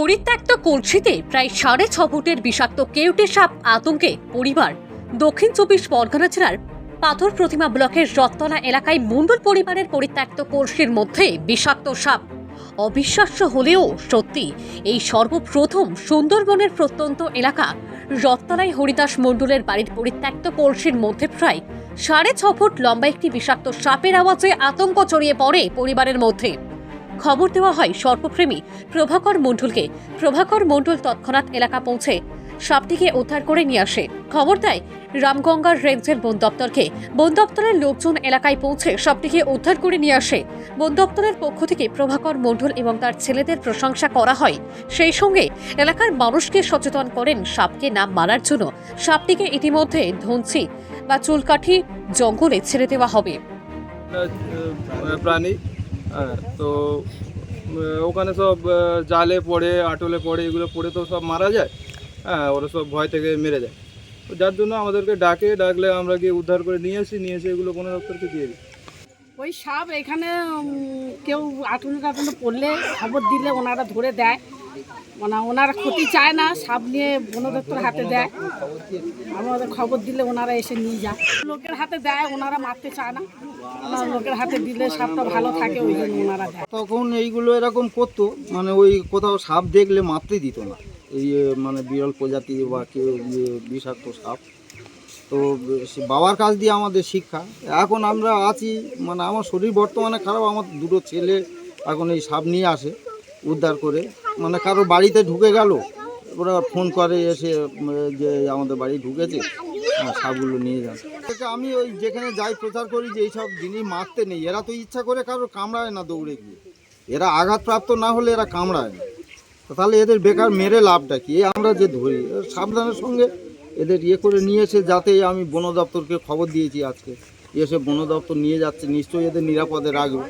পরিত্যক্ত কলসিতে প্রায় সাড়ে ছ ফুটের বিষাক্ত কেউটে সাপ আতঙ্কে পরিবার দক্ষিণ চব্বিশ পরগনা জেলার পাথর প্রতিমা ব্লকের রত্তলা এলাকায় মণ্ডল পরিবারের পরিত্যক্ত কলসির মধ্যে বিষাক্ত সাপ। অবিশ্বাস্য হলেও সত্যি, এই সর্বপ্রথম সুন্দরবনের প্রত্যন্ত এলাকা রত্তলায় হরিদাস মণ্ডলের বাড়ির পরিত্যক্ত কলসির মধ্যে প্রায় সাড়ে ছ ফুট লম্বা একটি বিষাক্ত সাপের আওয়াজে আতঙ্ক ছড়িয়ে পড়ে পরিবারের মধ্যে। খবর দেওয়া হয় সর্পপ্রেমী প্রভাকর মণ্ডলকে। প্রভাকর মণ্ডল তৎক্ষণাৎ এলাকা পৌঁছে। সাপটিকে উদ্ধার করে নিয়ে আসে। খবর দেয়, রামগঙ্গার রেঞ্জের বন দপ্তরকে। বন দপ্তরের লোকজন এলাকায় পৌঁছে সাপটিকে উদ্ধার করে নিয়ে আসে। বন দপ্তরের পক্ষ থেকে প্রভাকর মণ্ডল এবং তার ছেলেদের প্রশংসা করা হয়। সেই সঙ্গে এলাকার মানুষকে সচেতন করেন সাপকে না মারার জন্য। সাপটিকে ইতিমধ্যে ধনসি বা চুলকাঠি জঙ্গলে ছেড়ে দেওয়া হবে। প্রাণী হ্যাঁ, তো ওখানে সব জালে পড়ে আটলে পড়ে এগুলো পড়ে তো সব মারা যায়। হ্যাঁ ওরা সব ভয় থেকে মেরে যায়। যার জন্য আমাদেরকে ডাকে ডাকলে আমরা গিয়ে উদ্ধার করে নিয়ে আসি নিয়ে এসে এগুলো কোনো দপ্তরকে দিয়ে দিই। ওই সাপ এখানে কেউ আটলে টাটলে পড়লে খবর দিলে ওনারা ধরে দেয়। মানে ওনারা ক্ষতি চায় না, সাপ নিয়ে বন দপ্তর হাতে দেয়। আমাদের খবর দিলে ওনারা এসে নিয়ে যায়। লোকের হাতে দেয়, ওনারা মারতে চায় না। লোকের হাতে দিলে সাপটা ভালো থাকে, ওই জন্য ওনারা তখন এইগুলো এরকম করতো মানে ওই কোথাও সাপ দেখলে মারতে দিত না। এই মানে বিরল প্রজাতি বা কেউ ইয়ে বিষাক্ত সাপ। তো বাবার কাছ দিয়ে আমাদের শিক্ষা। এখন আমরা আছি মানে আমার শরীর বর্তমানে খারাপ, আমার দুটো ছেলে এখন এই সাপ নিয়ে আসে, উদ্ধার করে। মানে কারও বাড়িতে ঢুকে গেল, ওরা ফোন করে, এসে যে আমাদের বাড়ি ঢুকেছে সাপগুলো নিয়ে যান। আমি ওই যেখানে যাই প্রচার করি যে এইসব জিনিস মারতে নেই। এরা তো ইচ্ছা করে কারও কামড়ায় না দৌড়ে গিয়ে। এরা আঘাতপ্রাপ্ত না হলে এরা কামড়ায় না। তাহলে এদের বেকার মেরে লাভটা কি? আমরা যে ধরি সাবধানের সঙ্গে এদের ইয়ে করে নিয়ে এসে যাতে আমি বন দপ্তরকে খবর দিয়েছি আজকে। এসে বন দপ্তর নিয়ে যাচ্ছে, নিশ্চয়ই এদের নিরাপদে রাখবে।